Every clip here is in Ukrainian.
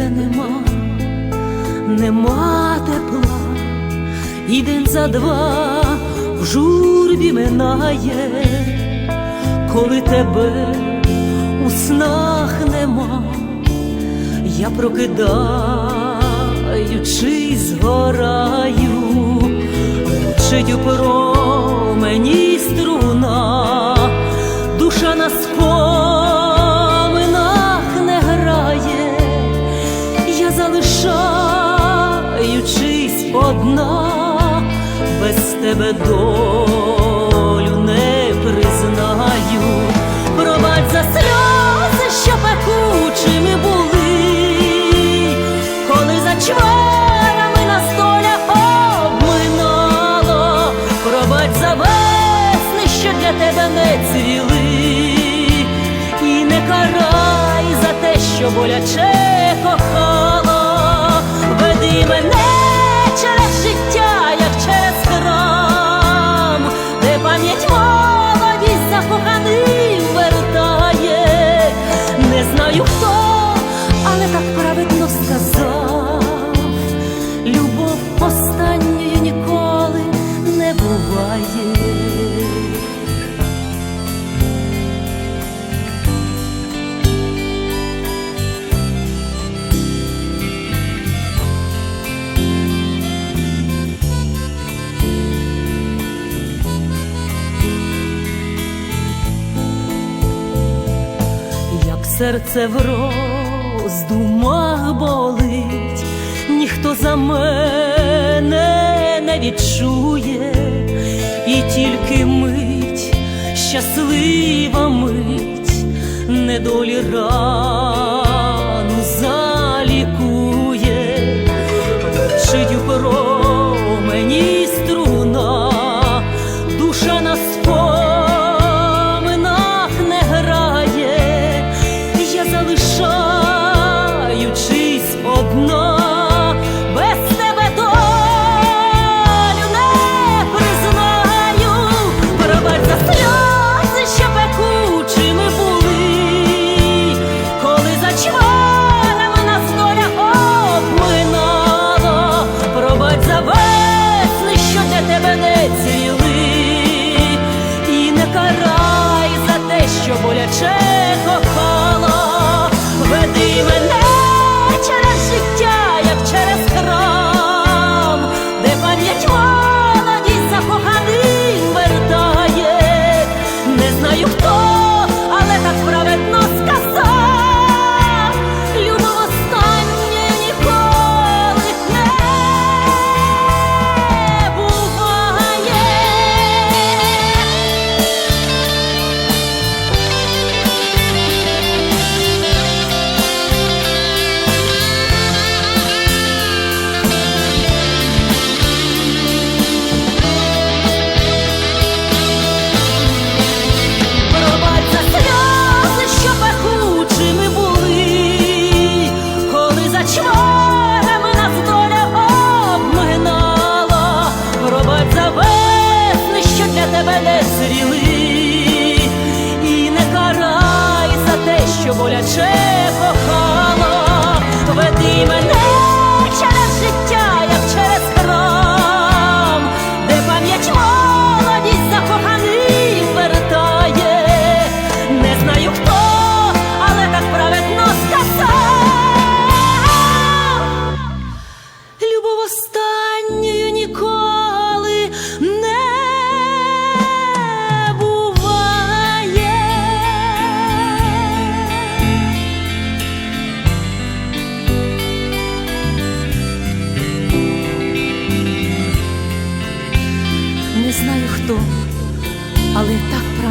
нема, нема тепла, і день за два в журбі минає, коли тебе у снах нема, я прокидаючись згораю, мучить у промені тебе долю не признаю, пробач за сльози, що пекучими були, коли за чварами на столях обминало, пробач за весни, що для тебе не цвіли, і не карай за те, що боляче не знаю хто, але так праведно сказав, любов останньою ніколи не буває. Серце в роздумах болить, ніхто за мене не відчує, і тільки мить, щаслива мить, недолі рану що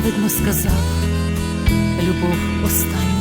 праведно сказав, любов остання.